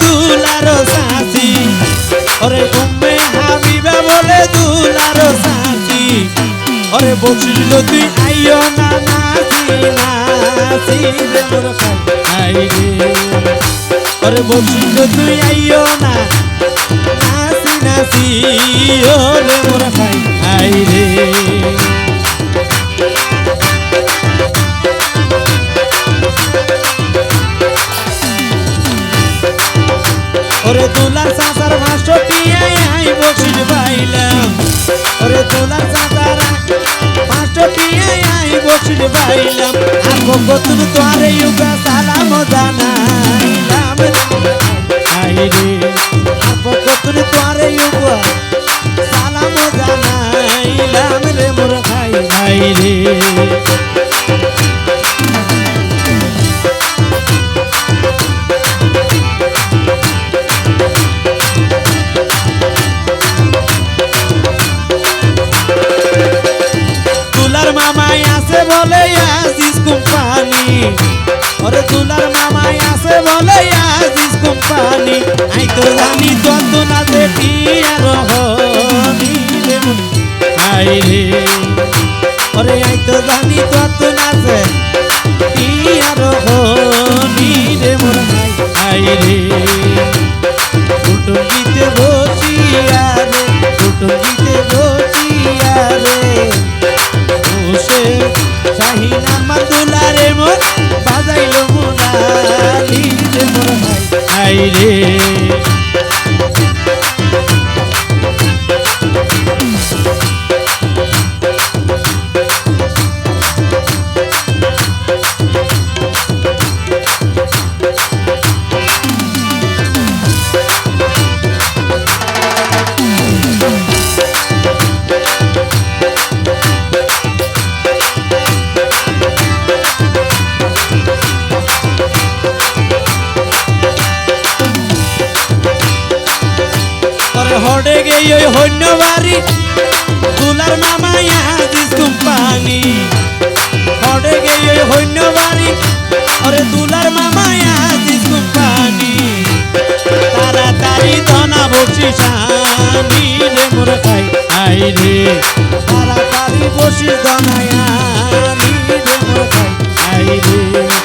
দুলার সাসি ওরে উম্মে হাবিবা বলে দুলার সাসি ওরে বসিল তুই আইও না নাচি নাচি রে মোর খাই রে। ওরে বসিল তুই আইও না নাচি নাচি ওরে মোর খাই রে। ওরে দুলার সাসার মাস্টরটি আই বসির পাইলাম ওরে দুলার সাসার মাস্টরটি আই বসির পাইলাম আর কতন তোরে ইউগা সালাম জানাইলাম। আই রে আর কতন তোরে ইউগা সালাম জানাইলাম রে মোর ভাই। ভাই রে আছে বলে আজিজ কোম্পানি। ওরে তুলার মামাই আছে বলে আজিজ কোম্পানি। আই তো জানি তত না দেখি আর আই রে। ওরে আই তো জানি তত আই হড়ে গেই ওই হন্য বাড়ি তুলার মামা আজিজ কোম্পানি হড়ে গেই ওই হন্য বাড়ি ওরে তুলার মামা আজিজ কোম্পানি তাড়াতাড়ি ধনা বসি শানি রে মোর খাই আই রে। তাড়াতাড়ি বসি ধনায়ানি রে মোর খাই আই রে।